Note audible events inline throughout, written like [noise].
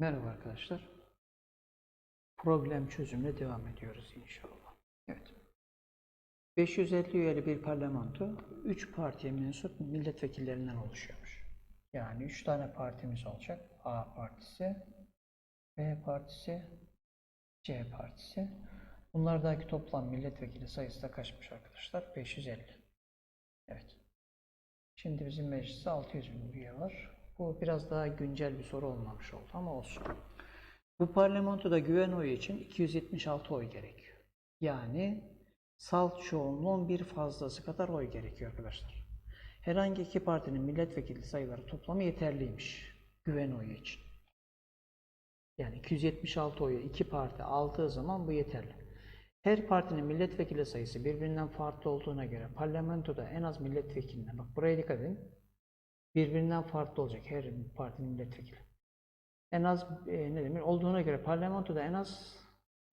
Merhaba arkadaşlar. Problem çözümüne devam ediyoruz inşallah. Evet. 550 üyeli bir parlamento 3 partiye mensup milletvekillerinden oluşuyormuş. Yani 3 tane partimiz olacak. A partisi, B partisi, C partisi. Bunlardaki toplam milletvekili sayısı da kaçmış arkadaşlar? 550. Evet. Şimdi bizim mecliste 600 bin üye var. Bu biraz daha güncel bir soru olmamış oldu ama olsun. Bu parlamentoda güven oyu için 276 oy gerekiyor. Yani salt çoğunluğun bir fazlası kadar oy gerekiyor arkadaşlar. Herhangi iki partinin milletvekili sayıları toplamı yeterliymiş güven oyu için. Yani 276 oyu iki parti aldığı zaman bu yeterli. Her partinin milletvekili sayısı birbirinden farklı olduğuna göre parlamentoda en az milletvekiline, bak buraya dikkat edin, birbirinden farklı olacak her partinin milletvekili. En az e, ne demek olduğuna göre parlamentoda en az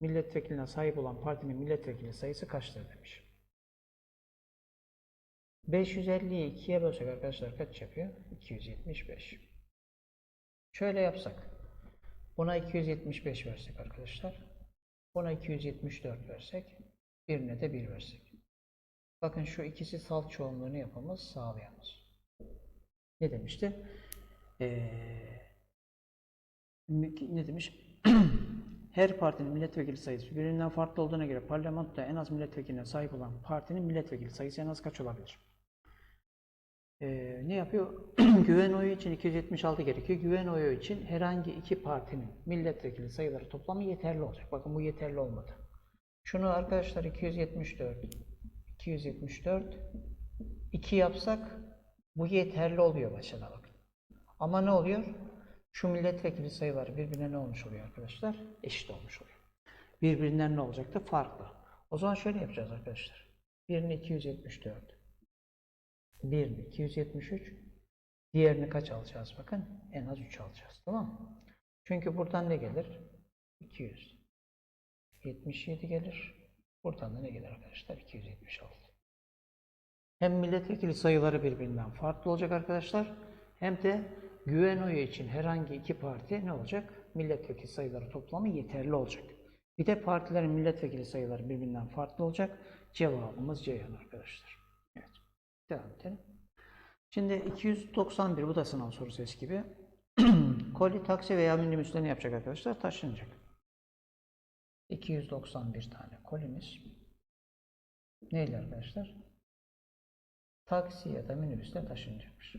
milletvekiline sahip olan partinin milletvekili sayısı kaçtır demiş. 550'yi 2'ye bölsek arkadaşlar kaç yapıyor? 275. Şöyle yapsak. Buna 275 versek arkadaşlar. Buna 274 versek. Birine de 1 versek. Bakın şu ikisi salt çoğunluğunu yapamaz, sağlayamaz. Ne demişti? Ee, ne demiş? [clears throat] Her partinin milletvekili sayısı birbirinden farklı olduğuna göre parlamentoda en az milletvekiline sahip olan partinin milletvekili sayısı en az kaç olabilir? Ee, ne yapıyor? [clears throat] güven oyu için 276 gerekiyor. Güven oyu için herhangi iki partinin milletvekili sayıları toplamı yeterli olacak. Bakın bu yeterli olmadı. Şunu arkadaşlar 274 274 2 yapsak bu yeterli oluyor başına bakın. Ama ne oluyor? Şu milletvekili sayıları birbirine ne olmuş oluyor arkadaşlar? Eşit olmuş oluyor. Birbirinden ne olacaktı? Farklı. O zaman şöyle yapacağız arkadaşlar. Birini 274. Birini 273. Diğerini kaç alacağız bakın? En az 3 alacağız. Tamam mı? Çünkü buradan ne gelir? 200. 77 gelir. Buradan da ne gelir arkadaşlar? 276. Hem milletvekili sayıları birbirinden farklı olacak arkadaşlar. Hem de güven oyu için herhangi iki parti ne olacak? Milletvekili sayıları toplamı yeterli olacak. Bir de partilerin milletvekili sayıları birbirinden farklı olacak. Cevabımız Ceyhan arkadaşlar. Evet. Devam edelim. Şimdi 291 bu da sınav sorusu eski gibi. [clears throat] Koli, taksi veya minibüsle ne yapacak arkadaşlar? Taşınacak. 291 tane kolimiz. Neyle arkadaşlar? Taksi ya da minibüsle taşınacakmış.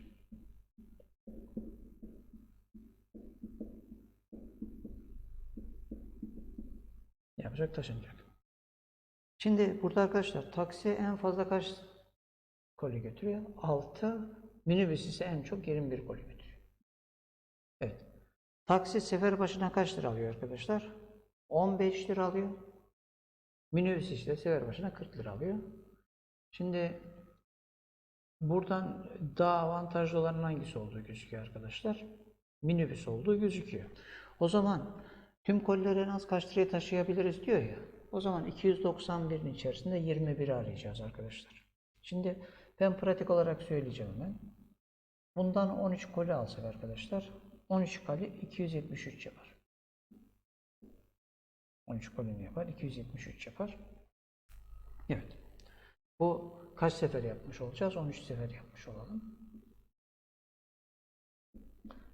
Yapacak taşınacak. Şimdi burada arkadaşlar taksi en fazla kaç koli götürüyor? 6. Minibüs ise en çok 21 koli götürüyor. Evet. Taksi sefer başına kaç lira alıyor arkadaşlar? 15 lira alıyor. Minibüs işte sefer başına 40 lira alıyor. Şimdi buradan daha avantajlı olan hangisi olduğu gözüküyor arkadaşlar? Minibüs olduğu gözüküyor. O zaman tüm kolileri en az kaç liraya taşıyabiliriz diyor ya. O zaman 291'in içerisinde 21'i arayacağız arkadaşlar. Şimdi ben pratik olarak söyleyeceğim ben. Bundan 13 koli alsak arkadaşlar. 13 koli 273 yapar. 13 koli ne yapar? 273 yapar. Evet. Bu kaç sefer yapmış olacağız? 13 sefer yapmış olalım.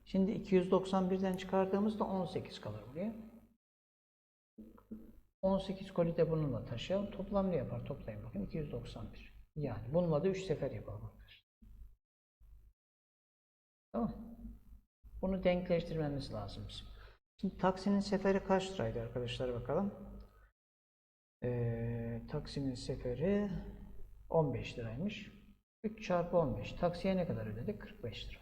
Şimdi 291'den çıkardığımızda 18 kalır buraya. 18 koli de bununla taşıyalım. Toplam ne yapar? Toplayın bakın. 291. Yani bununla da 3 sefer yapalım arkadaşlar. Tamam. Bunu denkleştirmemiz lazım. Şimdi taksinin seferi kaç liraydı arkadaşlar bakalım. Ee, taksinin seferi 15 liraymış. 3 çarpı 15. Taksiye ne kadar ödedik? 45 lira.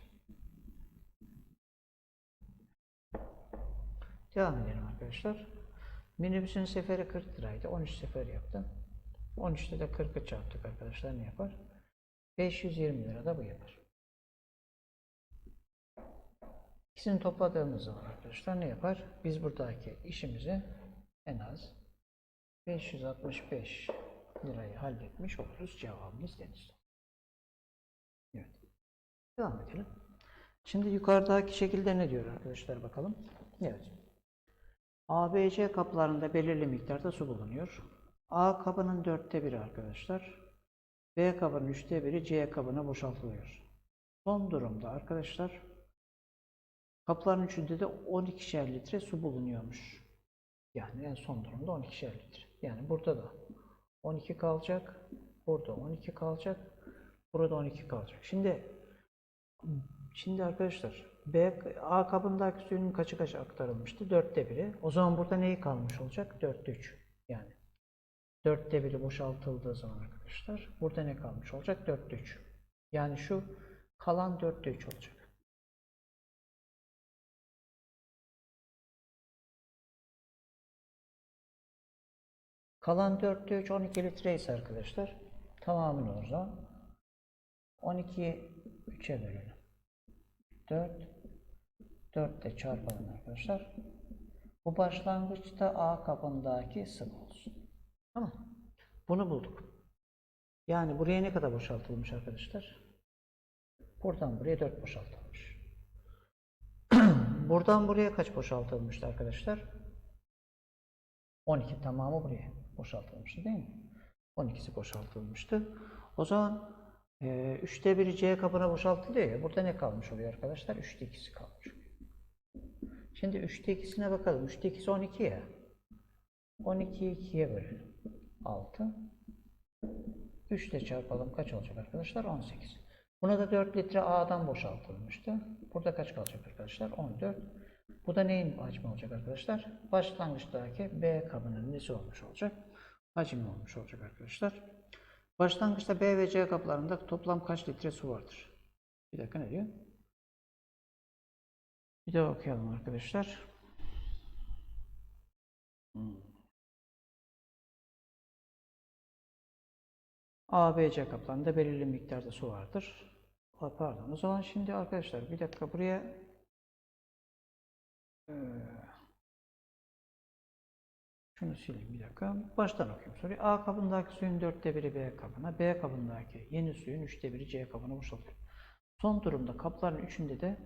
Devam edelim arkadaşlar. Minibüsün seferi 40 liraydı. 13 sefer yaptım. 13'te de 40'ı çarptık arkadaşlar ne yapar? 520 lira da bu yapar. İkisini topladığımız zaman arkadaşlar ne yapar? Biz buradaki işimizi en az 565 lirayı halletmiş oluruz. Cevabımız deniz. Evet. Devam edelim. Şimdi yukarıdaki şekilde ne diyor arkadaşlar bakalım. Evet. ABC kaplarında belirli miktarda su bulunuyor. A kabının dörtte biri arkadaşlar. B kabının üçte biri C kabına boşaltılıyor. Son durumda arkadaşlar kapların üçünde de 12'şer litre su bulunuyormuş. Yani en son durumda 12'şer litre. Yani burada da 12 kalacak. Burada 12 kalacak. Burada 12 kalacak. Şimdi Şimdi arkadaşlar B, A kabındaki suyun kaçı kaç aktarılmıştı? Dörtte biri. O zaman burada neyi kalmış olacak? Dörtte üç. Yani dörtte biri boşaltıldığı zaman arkadaşlar burada ne kalmış olacak? Dörtte üç. Yani şu kalan dörtte üç olacak. Kalan dörtte üç 12 litre ise arkadaşlar tamamını o zaman 12'yi 3'e bölelim. 4 4 de çarpalım arkadaşlar. Bu başlangıçta A kabındaki sıvı olsun. Tamam. Bunu bulduk. Yani buraya ne kadar boşaltılmış arkadaşlar? Buradan buraya 4 boşaltılmış. [clears throat] Buradan buraya kaç boşaltılmıştı arkadaşlar? 12 tamamı buraya boşaltılmıştı değil mi? 12'si boşaltılmıştı. O zaman e, üçte biri C kabına boşaltılıyor ya. Burada ne kalmış oluyor arkadaşlar? Üçte ikisi kalmış oluyor. Şimdi üçte ikisine bakalım. Üçte ikisi 12 ya. 12'yi 2'ye bölelim. 6. 3 ile çarpalım. Kaç olacak arkadaşlar? 18. Buna da 4 litre A'dan boşaltılmıştı. Burada kaç kalacak arkadaşlar? 14. Bu da neyin hacmi olacak arkadaşlar? Başlangıçtaki B kabının nesi olmuş olacak? Hacmi olmuş olacak arkadaşlar. Başlangıçta B ve C kaplarında toplam kaç litre su vardır? Bir dakika ne diyor? Bir daha okuyalım arkadaşlar. Hmm. A, B, C kaplarında belirli miktarda su vardır. Aa, Pardon. O zaman şimdi arkadaşlar bir dakika buraya eee, şunu sileyim bir dakika. Baştan okuyayım soruyu. A kabındaki suyun dörtte biri B kabına, B kabındaki yeni suyun üçte biri C kabına boşaltılıyor. Son durumda kapların üçünde de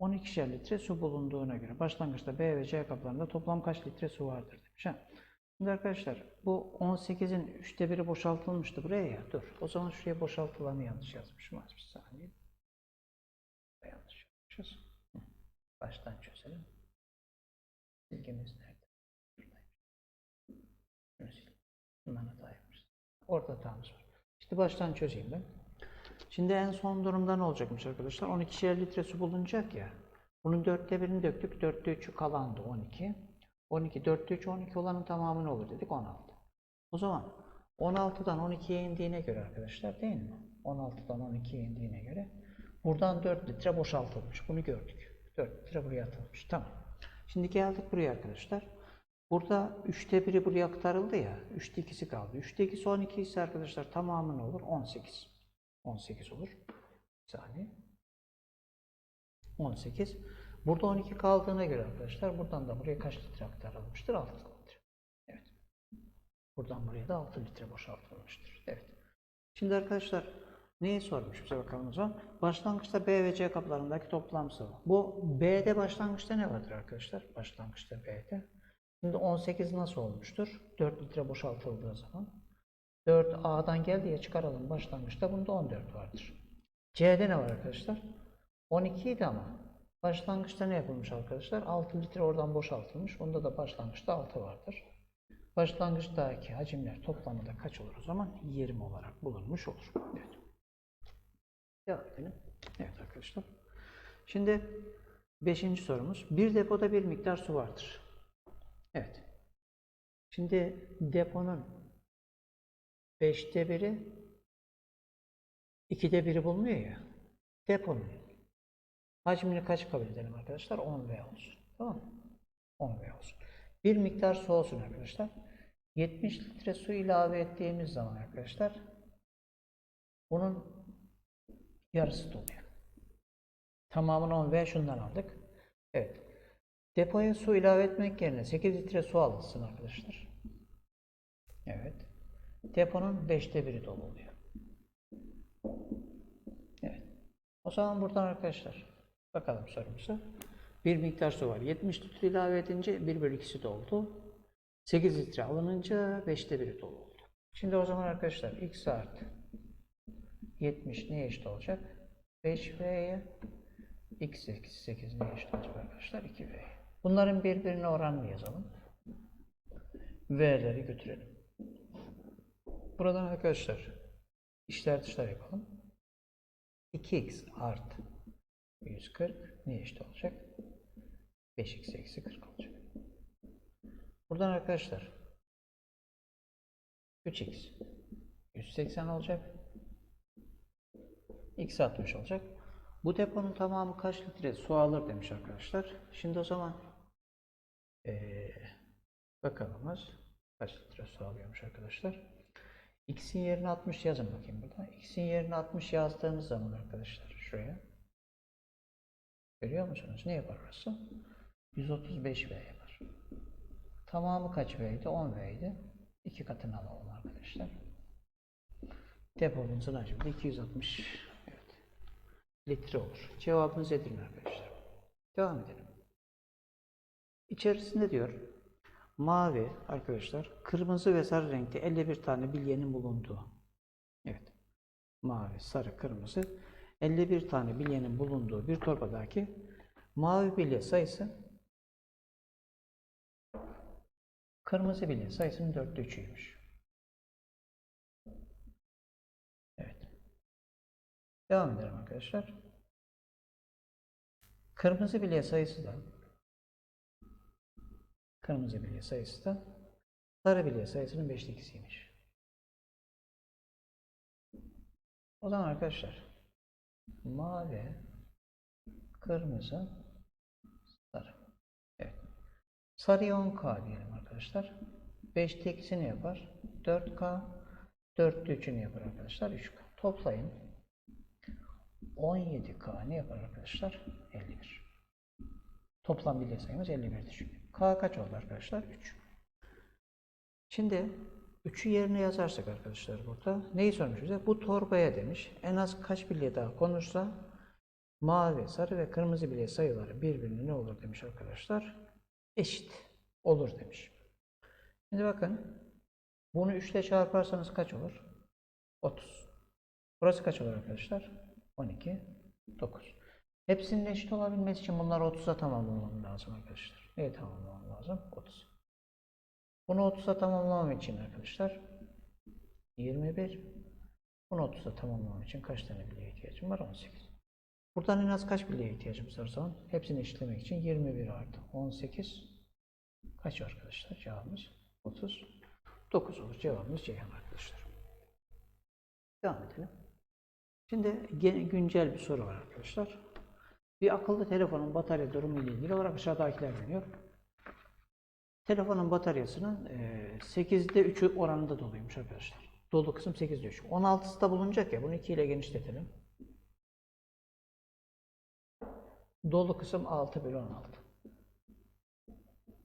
12'şer litre su bulunduğuna göre başlangıçta B ve C kaplarında toplam kaç litre su vardır demiş. Ha. Şimdi arkadaşlar bu 18'in üçte biri boşaltılmıştı buraya ya. Dur. O zaman şuraya boşaltılanı yanlış yazmışım. Az bir saniye. Yanlış yapmışız. Hı. Baştan çözelim. Silgimiz Hata yapmışız. Orada hatamız var. İşte baştan çözeyim ben. Şimdi en son durumda ne olacakmış arkadaşlar? 12'şer litre su bulunacak ya. Bunun dörtte birini döktük. Dörtte üçü kalandı 12. 12, dörtte üç 12 olanın tamamı ne olur dedik? 16. O zaman 16'dan 12'ye indiğine göre arkadaşlar değil mi? 16'dan 12'ye indiğine göre buradan 4 litre boşaltılmış. Bunu gördük. 4 litre buraya atılmış. Tamam. Şimdi geldik buraya arkadaşlar. Burada 3'te biri buraya aktarıldı ya. 3'te 2'si kaldı. 3'te 2'si 12 ise arkadaşlar tamamı ne olur? 18. 18 olur. Bir saniye. 18. Burada 12 kaldığına göre arkadaşlar buradan da buraya kaç litre aktarılmıştır? 6 litre. Evet. Buradan buraya da 6 litre boşaltılmıştır. Evet. Şimdi arkadaşlar neyi sormuş bize bakalım o zaman. Başlangıçta B ve C kaplarındaki toplam sıvı. Bu B'de başlangıçta ne vardır arkadaşlar? Başlangıçta B'de. Şimdi 18 nasıl olmuştur? 4 litre boşaltıldığı zaman. 4 A'dan geldi ya çıkaralım başlangıçta bunda 14 vardır. C'de ne var arkadaşlar? 12 idi ama başlangıçta ne yapılmış arkadaşlar? 6 litre oradan boşaltılmış. Onda da başlangıçta 6 vardır. Başlangıçtaki hacimler toplamı da kaç olur o zaman? 20 olarak bulunmuş olur. Evet. Devam edelim. Evet arkadaşlar. Şimdi 5. sorumuz. Bir depoda bir miktar su vardır. Evet. Şimdi deponun 5'te biri 2'de biri bulunuyor ya. Deponun hacmini kaç kabul edelim arkadaşlar? 10 V olsun. Tamam mı? 10 V olsun. Bir miktar su olsun arkadaşlar. 70 litre su ilave ettiğimiz zaman arkadaşlar bunun yarısı doluyor. Tamamını 10 V şundan aldık. Evet. Depoya su ilave etmek yerine 8 litre su alınsın arkadaşlar. Evet. Deponun 5'te biri dolu oluyor. Evet. O zaman buradan arkadaşlar bakalım sorumuza. Bir miktar su var. 70 litre ilave edince 1 bölü 2'si doldu. 8 litre alınınca 5'te 1'i dolu oldu. Şimdi o zaman arkadaşlar x artı 70 neye eşit olacak? 5v'ye x eksi 8 neye eşit olacak arkadaşlar? 2v'ye. Bunların birbirine oranını yazalım. V'leri götürelim. Buradan arkadaşlar işler dışlar yapalım. 2x artı 140 neye eşit olacak? 5x eksi 40 olacak. Buradan arkadaşlar 3x 180 olacak. x 60 olacak. Bu deponun tamamı kaç litre su alır demiş arkadaşlar. Şimdi o zaman eee bakalımız kaç litre su alıyormuş arkadaşlar. x'in yerine 60 yazın bakayım burada. x'in yerine 60 yazdığımız zaman arkadaşlar şuraya görüyor musunuz? Ne yapar orası? 135 V yapar. Tamamı kaç V'ydi? 10 V'ydi. İki katını alalım arkadaşlar. Depomuzun hacmi de 260 evet, litre olur. Cevabımız Edirne arkadaşlar. Devam edelim. İçerisinde diyor mavi arkadaşlar kırmızı ve sarı renkte 51 tane bilyenin bulunduğu. Evet. Mavi, sarı, kırmızı 51 tane bilyenin bulunduğu bir torbadaki mavi bilye sayısı kırmızı bilye sayısının dörtte üçüymüş. Devam edelim arkadaşlar. Kırmızı bilye sayısı da kırmızı bilye sayısı da sarı bilye sayısının beşte ikisiymiş. O zaman arkadaşlar mavi, kırmızı, sarı. Evet. Sarıya 10K diyelim arkadaşlar. 5'te 2'si ne yapar? 4K. 4'te 3'ü ne yapar arkadaşlar? 3K. Toplayın. 17K ne yapar arkadaşlar? 51. Toplam bilye sayımız 51'di çünkü. K kaç oldu arkadaşlar? 3. Şimdi 3'ü yerine yazarsak arkadaşlar burada neyi sormuş bize? Bu torbaya demiş. En az kaç bilye daha konursa mavi, sarı ve kırmızı bilye sayıları birbirine ne olur demiş arkadaşlar? Eşit olur demiş. Şimdi bakın bunu 3 ile çarparsanız kaç olur? 30. Burası kaç olur arkadaşlar? 12, 9. Hepsinin eşit olabilmesi için bunları 30'a tamamlamam lazım arkadaşlar. Neye tamamlamam lazım? 30. Bunu 30'a tamamlamam için arkadaşlar 21. Bunu 30'a tamamlamam için kaç tane bilyeye ihtiyacım var? 18. Buradan en az kaç bilyeye ihtiyacımız var zaman? Hepsini eşitlemek için 21 artı 18 kaç arkadaşlar? Cevabımız 39 olur. Cevabımız Ceyhan arkadaşlar. Devam edelim. Şimdi güncel bir soru var arkadaşlar. Bir akıllı telefonun batarya durumu ile ilgili olarak aşağıdakiler veriyor. Telefonun bataryasının eee, 8'de 3'ü oranında doluymuş arkadaşlar. Dolu kısım 8'de 3. 16'sı da bulunacak ya bunu 2 ile genişletelim. Dolu kısım 6 bölü 16.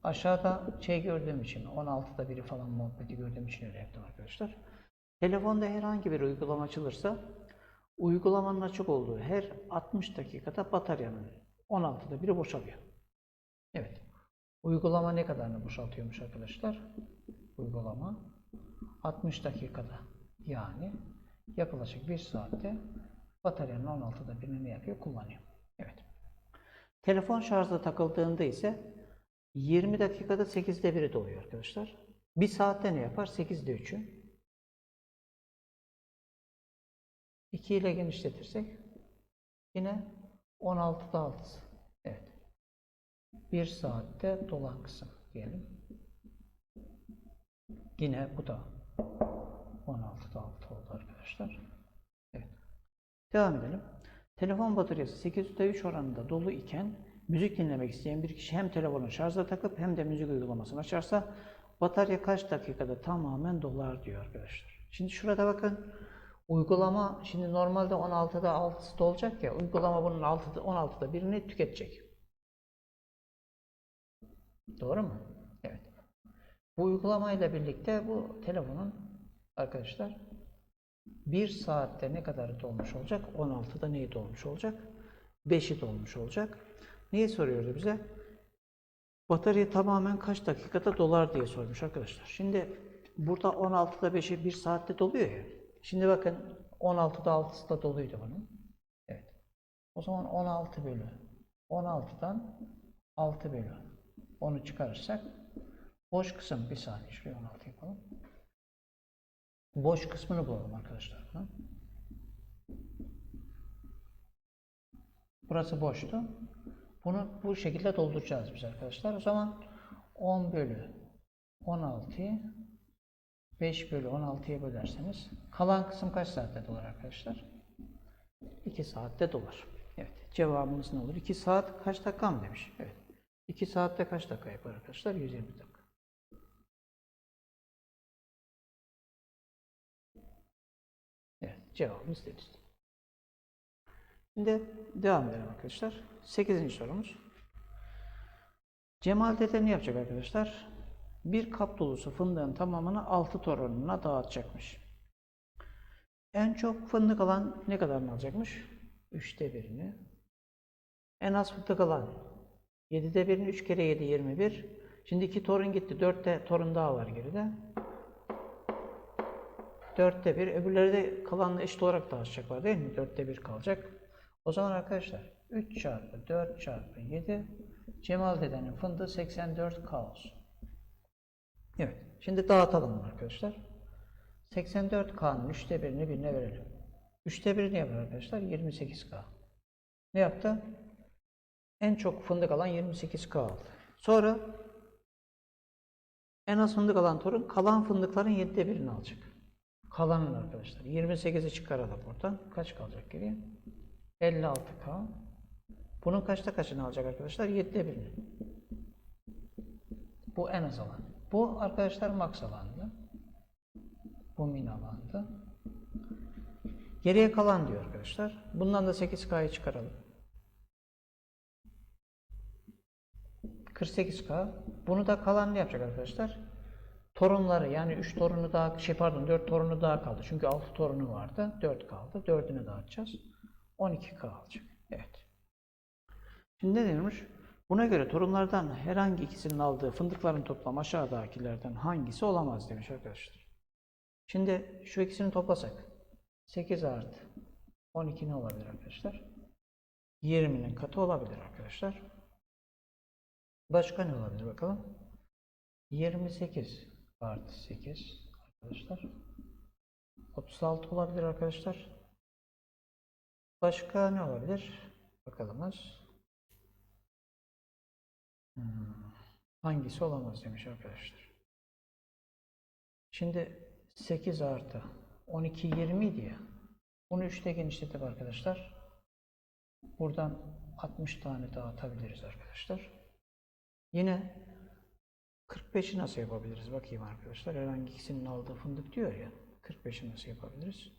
Aşağıda şey gördüğüm için 16'da biri falan muhabbeti gördüğüm için öyle yaptım arkadaşlar. Telefonda herhangi bir uygulama açılırsa uygulamanın açık olduğu her 60 dakikada bataryanın 16'da biri boşalıyor. Evet. Uygulama ne kadarını boşaltıyormuş arkadaşlar? Uygulama 60 dakikada yani yaklaşık 1 saatte bataryanın 16'da birini ne yapıyor? Kullanıyor. Evet. Telefon şarjda takıldığında ise 20 dakikada 8'de 1'i doluyor arkadaşlar. 1 saatte ne yapar? 8'de 3'ü. 2 ile genişletirsek yine 16'da 6'sı. Evet. 1 saatte dolan kısım diyelim. Yine bu da 16'da 6 oldu arkadaşlar. Evet. Devam edelim. Telefon bataryası 8'de 3 oranında dolu iken müzik dinlemek isteyen bir kişi hem telefonu şarja takıp hem de müzik uygulamasını açarsa batarya kaç dakikada tamamen dolar diyor arkadaşlar. Şimdi şurada bakın uygulama şimdi normalde 16'da 6'sı dolacak ya uygulama bunun 6'da 16'da birini tüketecek. Doğru mu? Evet. Bu uygulamayla birlikte bu telefonun arkadaşlar 1 saatte ne kadar dolmuş olacak? 16'da neyi dolmuş olacak? 5'i dolmuş olacak. Niye soruyordu bize? Batarya tamamen kaç dakikada dolar diye sormuş arkadaşlar. Şimdi burada 16'da 5'i 1 saatte doluyor ya. Şimdi bakın 16'da 6'sı da doluydu bunun. Evet. O zaman 16 bölü 16'dan 6 bölü 10'u çıkarırsak boş kısım bir saniye şuraya 16 yapalım. Boş kısmını bulalım arkadaşlar. bunun. Burası boştu. Bunu bu şekilde dolduracağız biz arkadaşlar. O zaman 10 bölü 16'yı 5 bölü 16'ya bölerseniz kalan kısım kaç saatte dolar arkadaşlar? 2 saatte dolar. Evet. Cevabımız ne olur? 2 saat kaç dakika mı demiş? Evet. 2 saatte kaç dakika yapar arkadaşlar? 120 dakika. Evet. Cevabımız deniz. Şimdi devam edelim arkadaşlar. 8. sorumuz. Cemal dede ne yapacak arkadaşlar? Bir kap dolusu fındığın tamamını 6 torununa dağıtacakmış. En çok fındık alan ne kadarını alacakmış? 3'te birini. En az fındık alan 7'de birini 3 kere 7 21. Şimdi 2 torun gitti. 4 de torun daha var geride. Dörtte bir. Öbürleri de kalanla eşit olarak dağıtacaklar değil mi? Dörtte bir kalacak. O zaman arkadaşlar 3 çarpı 4 çarpı 7 Cemal dedenin fındığı 84K olsun. Evet. Şimdi dağıtalım arkadaşlar. 84K'nın 3'te birini birine verelim. 3'te biri ne yapar arkadaşlar? 28K. Ne yaptı? En çok fındık alan 28K aldı. Sonra en az fındık alan torun kalan fındıkların 7'de birini alacak. Kalanın arkadaşlar. 28'i çıkaralım buradan. Kaç kalacak geriye? 56K. Bunun kaçta kaçını alacak arkadaşlar? 7'de birini. Bu en az alan. Bu arkadaşlar max alandı. Bu min alandı. Geriye kalan diyor arkadaşlar. Bundan da 8K'yı çıkaralım. 48K. Bunu da kalan ne yapacak arkadaşlar? Torunları yani 3 torunu daha şey pardon 4 torunu daha kaldı. Çünkü 6 torunu vardı. 4 kaldı. 4'ünü dağıtacağız. 12K alacak. Evet. Şimdi ne denilmiş? Buna göre torunlardan herhangi ikisinin aldığı fındıkların toplamı aşağıdakilerden hangisi olamaz demiş arkadaşlar. Şimdi şu ikisini toplasak 8 artı 12 ne olabilir arkadaşlar? 20'nin katı olabilir arkadaşlar. Başka ne olabilir bakalım? 28 artı 8 arkadaşlar. 36 olabilir arkadaşlar. Başka ne olabilir? Bakalımız. Hmm, Hangisi olamaz demiş arkadaşlar. Şimdi 8 artı 12 20 idi ya. Bunu 3'te genişletip arkadaşlar. Buradan 60 tane dağıtabiliriz arkadaşlar. Yine 45'i nasıl yapabiliriz? Bakayım arkadaşlar. Herhangi ikisinin aldığı fındık diyor ya. 45'i nasıl yapabiliriz?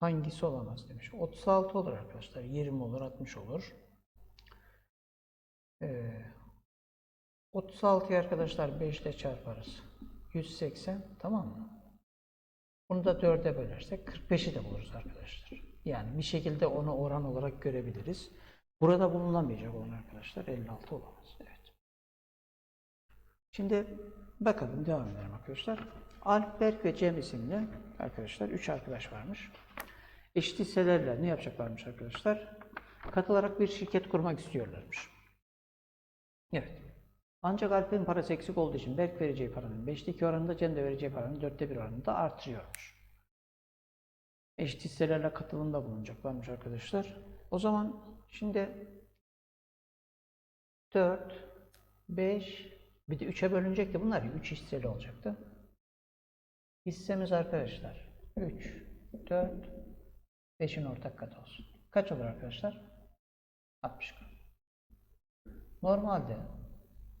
Hangisi olamaz demiş. 36 olur arkadaşlar. 20 olur, 60 olur. Ee, 36'yı arkadaşlar 5 ile çarparız. 180 tamam mı? Bunu da 4'e bölersek 45'i de buluruz arkadaşlar. Yani bir şekilde onu oran olarak görebiliriz. Burada bulunamayacak olan arkadaşlar 56 olamaz. Evet. Şimdi bakalım devam edelim arkadaşlar. Alp, Berk ve Cem isimli arkadaşlar 3 arkadaş varmış. Eşit hisselerle ne yapacaklarmış arkadaşlar? Katılarak bir şirket kurmak istiyorlarmış. Evet. Ancak Alp'in parası eksik olduğu için Berk vereceği paranın 5'te 2 oranında, Cem de vereceği paranın 4'te 1 oranında artırıyormuş. Eşit hisselerle katılımda bulunacaklarmış arkadaşlar. O zaman şimdi 4, 5, bir de 3'e bölünecekti. Bunlar 3 hisseli olacaktı. Hissemiz arkadaşlar 3, 4, 5'in ortak katı olsun. Kaç olur arkadaşlar? 60. Normalde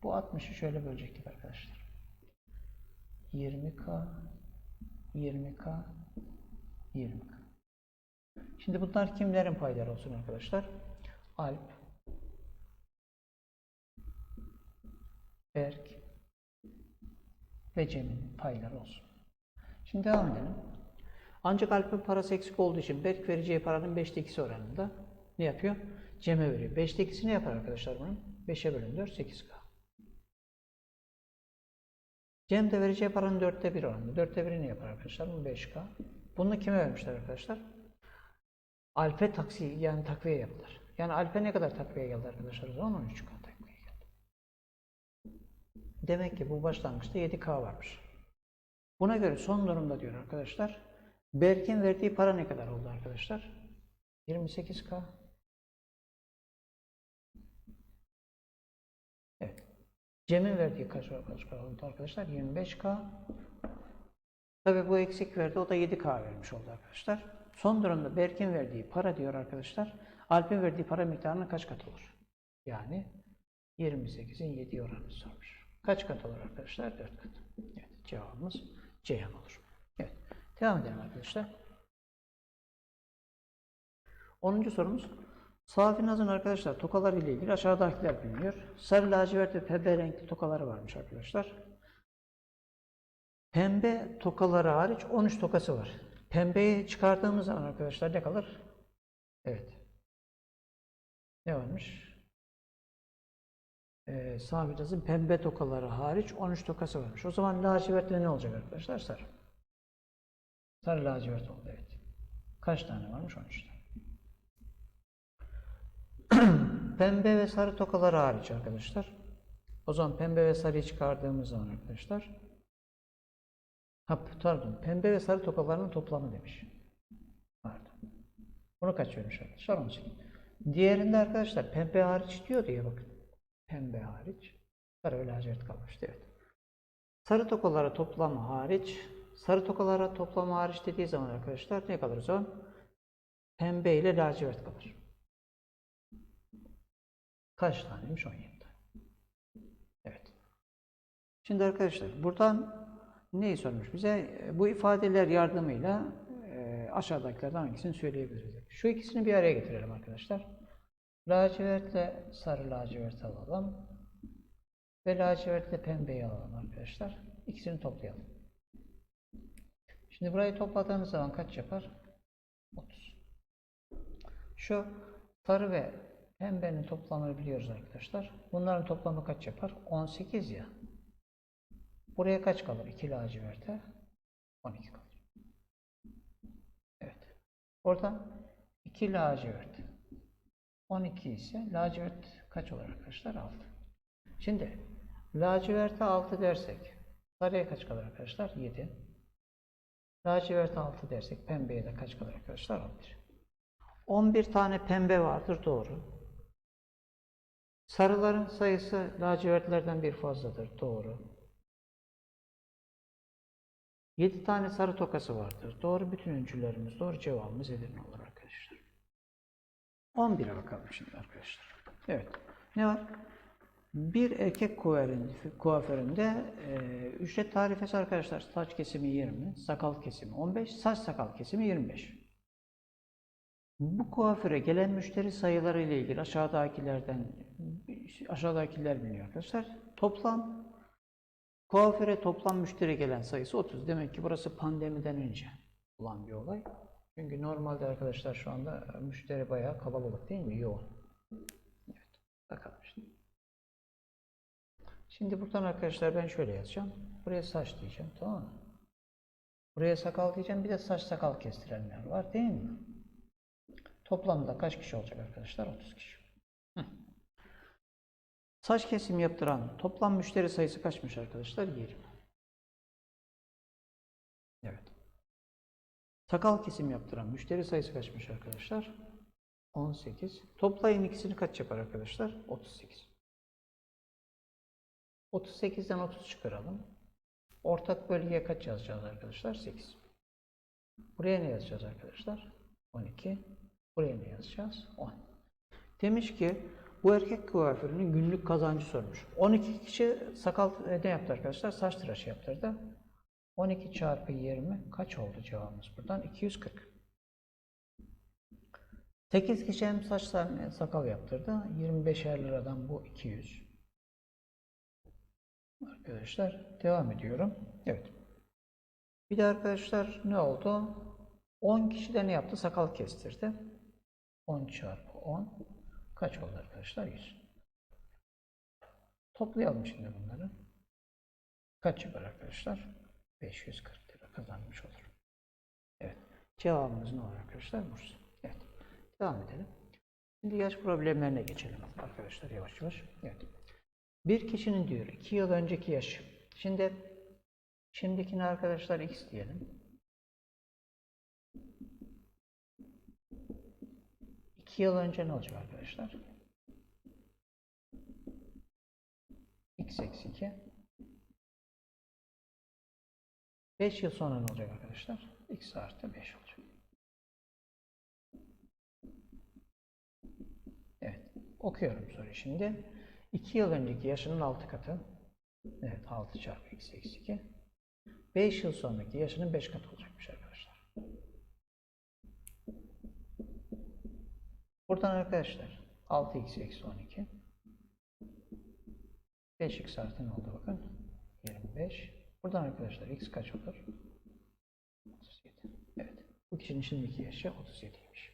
bu 60'ı şöyle bölecektik arkadaşlar. 20K, 20K, 20K. Şimdi bunlar kimlerin payları olsun arkadaşlar? Alp, Berk ve Cem'in payları olsun. Şimdi devam edelim. Ancak Alp'in parası eksik olduğu için Berk vereceği paranın 5'te 2'si oranında ne yapıyor? Cem'e veriyor. 5'te ikisini yapar arkadaşlar bunun. 5'e bölün 4 8K. Cem de vereceği paranın 4'te 1 oranında. 4'te 1'ini yapar arkadaşlar. Bu 5K. Bunu kime vermişler arkadaşlar? Alp'e taksi yani takviye yaptılar. Yani Alp'e ne kadar takviye geldi arkadaşlar? O zaman 13K takviye geldi. Demek ki bu başlangıçta 7K varmış. Buna göre son durumda diyor arkadaşlar. Berk'in verdiği para ne kadar oldu arkadaşlar? 28K. Cem'in verdiği kaç oldu arkadaşlar? 25K. Tabii bu eksik verdi. O da 7K vermiş oldu arkadaşlar. Son durumda Berk'in verdiği para diyor arkadaşlar. Alp'in verdiği para miktarının kaç katı olur? Yani 28'in 7 oranını sormuş. Kaç kat olur arkadaşlar? 4 kat. Evet, cevabımız Ceyhan olur. Evet. Devam edelim arkadaşlar. 10. sorumuz. Safi Naz'ın arkadaşlar tokalar ile ilgili aşağıdakiler biliniyor. Sarı lacivert ve pembe renkli tokaları varmış arkadaşlar. Pembe tokaları hariç 13 tokası var. Pembeyi çıkardığımız zaman arkadaşlar ne kalır? Evet. Ne varmış? Ee, Safi Naz'ın pembe tokaları hariç 13 tokası varmış. O zaman lacivertle ne olacak arkadaşlar? Sarı. Sarı lacivert oldu evet. Kaç tane varmış? 13 tane. [clears throat] pembe ve sarı tokaları hariç arkadaşlar. O zaman pembe ve sarıyı çıkardığımız zaman arkadaşlar. Ha, pardon. Pembe ve sarı tokalarının toplamı demiş. Pardon. Bunu kaç vermiş arkadaşlar? 18. Diğerinde arkadaşlar pembe hariç diyor diye bakın. Pembe hariç. Sarı ve lacivert kalmıştı evet. Sarı tokalara toplamı hariç. Sarı tokalara toplamı hariç dediği zaman arkadaşlar ne kalır o zaman? Pembe ile lacivert kalır. Kaç taneymiş? 17 tane. Evet. Şimdi arkadaşlar buradan neyi sormuş bize? Bu ifadeler yardımıyla e, aşağıdakilerden hangisini söyleyebiliriz? Şu ikisini bir araya getirelim arkadaşlar. Lacivertle sarı lacivert alalım. Ve lacivertle pembeyi alalım arkadaşlar. İkisini toplayalım. Şimdi burayı topladığımız zaman kaç yapar? 30. Şu sarı ve pembenin toplamını biliyoruz arkadaşlar. Bunların toplamı kaç yapar? 18 ya. Buraya kaç kalır? 2 laciverte 12 kalır. Evet. Oradan 2 lacivert 12 ise lacivert kaç olur arkadaşlar? 6. Şimdi laciverte 6 dersek sarıya kaç kalır arkadaşlar? 7. Laciverte 6 dersek pembeye de kaç kalır arkadaşlar? 11. 11 tane pembe vardır doğru. Sarıların sayısı lacivertlerden bir fazladır doğru. 7 tane sarı tokası vardır. Doğru bütün öncülerimiz doğru cevabımız Edirne olur arkadaşlar. 11'e bakalım şimdi arkadaşlar. Evet. Ne var? Bir erkek kuaföründe e, ücret tarifesi arkadaşlar saç kesimi 20, sakal kesimi 15, saç sakal kesimi 25. Bu kuaföre gelen müşteri sayıları ile ilgili aşağıdakilerden aşağıdakiler biliniyor arkadaşlar. Toplam kuaföre toplam müşteri gelen sayısı 30. Demek ki burası pandemiden önce olan bir olay. Çünkü normalde arkadaşlar şu anda müşteri bayağı kalabalık değil mi? Yoğun. Evet. Bakalım şimdi. Şimdi buradan arkadaşlar ben şöyle yazacağım. Buraya saç diyeceğim. Tamam mı? Buraya sakal diyeceğim. Bir de saç sakal kestirenler var değil mi? Toplamda kaç kişi olacak arkadaşlar? 30 kişi. Hı. Saç kesim yaptıran toplam müşteri sayısı kaçmış arkadaşlar? 20. Evet. Sakal kesim yaptıran müşteri sayısı kaçmış arkadaşlar? 18. Toplayın ikisini kaç yapar arkadaşlar? 38. 38'den 30 çıkaralım. Ortak bölgeye kaç yazacağız arkadaşlar? 8. Buraya ne yazacağız arkadaşlar? 12. Buraya ne yazacağız? 10. Demiş ki bu erkek kuaförünün günlük kazancı sormuş. 12 kişi sakal ne yaptı arkadaşlar? Saç tıraşı yaptırdı. 12 çarpı 20 kaç oldu cevabımız buradan? 240. 8 kişi hem saç hem sakal yaptırdı. 25'er liradan bu 200. Arkadaşlar devam ediyorum. Evet. Bir de arkadaşlar ne oldu? 10 kişi de ne yaptı? Sakal kestirdi. 10 çarpı 10 Kaç oldu arkadaşlar? 100. Toplayalım şimdi bunları. Kaç yapar arkadaşlar? 540 lira kazanmış olur. Evet. Cevabımız ne olur arkadaşlar? Bursa. Evet. Devam edelim. Şimdi yaş problemlerine geçelim arkadaşlar yavaş yavaş. Evet. Bir kişinin diyor 2 yıl önceki yaşı. Şimdi şimdikine arkadaşlar x diyelim. 2 yıl önce ne olacak arkadaşlar? x eksi 2. 5 yıl sonra ne olacak arkadaşlar? x artı 5 olacak. Evet. Okuyorum soruyu şimdi. 2 yıl önceki yaşının 6 katı. Evet 6 çarpı x eksi 2. 5 yıl sonraki yaşının 5 katı olacakmış arkadaşlar. Buradan arkadaşlar 6x eksi 12. 5x artı ne oldu bakın? 25. Buradan arkadaşlar x kaç olur? 37. Evet. Bu kişinin şimdiki yaşı 37'ymiş.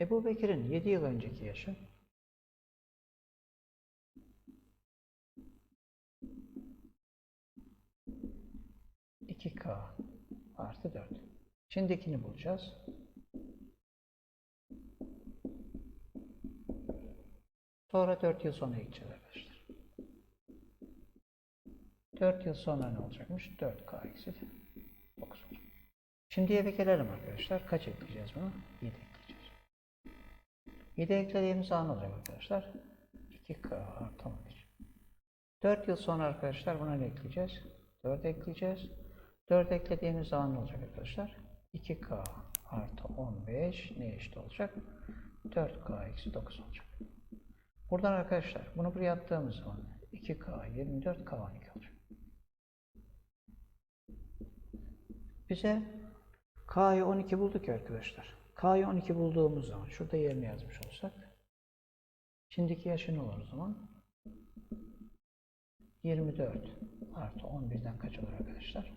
Ebu Bekir'in 7 yıl önceki yaşı k artı 4. Şimdikini bulacağız. Sonra 4 yıl sonra gideceğiz arkadaşlar. 4 yıl sonra ne olacakmış? 4k eksi 9 olacak. Şimdi eve gelelim arkadaşlar. Kaç ekleyeceğiz bunu? 7 ekleyeceğiz. 7 eklediğimiz an olacak arkadaşlar. 2k artı 11. 4 yıl sonra arkadaşlar buna ne ekleyeceğiz? 4 ekleyeceğiz. 4 eklediğimiz zaman ne olacak arkadaşlar? 2k artı 15 ne eşit olacak? 4k eksi 9 olacak. Buradan arkadaşlar bunu buraya attığımız zaman 2k 24 k 12 olacak. Bize k'yı 12 bulduk ya arkadaşlar. K'yı 12 bulduğumuz zaman şurada yerine yazmış olsak şimdiki yaşı ne olur o zaman? 24 artı 11'den kaç olur arkadaşlar?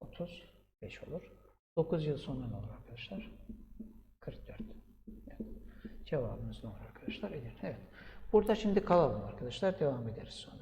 35 olur. 9 yıl sonra ne olur arkadaşlar? 44. Evet. Cevabımız ne olur arkadaşlar? Edir. Evet. Burada şimdi kalalım arkadaşlar. Devam ederiz sonra.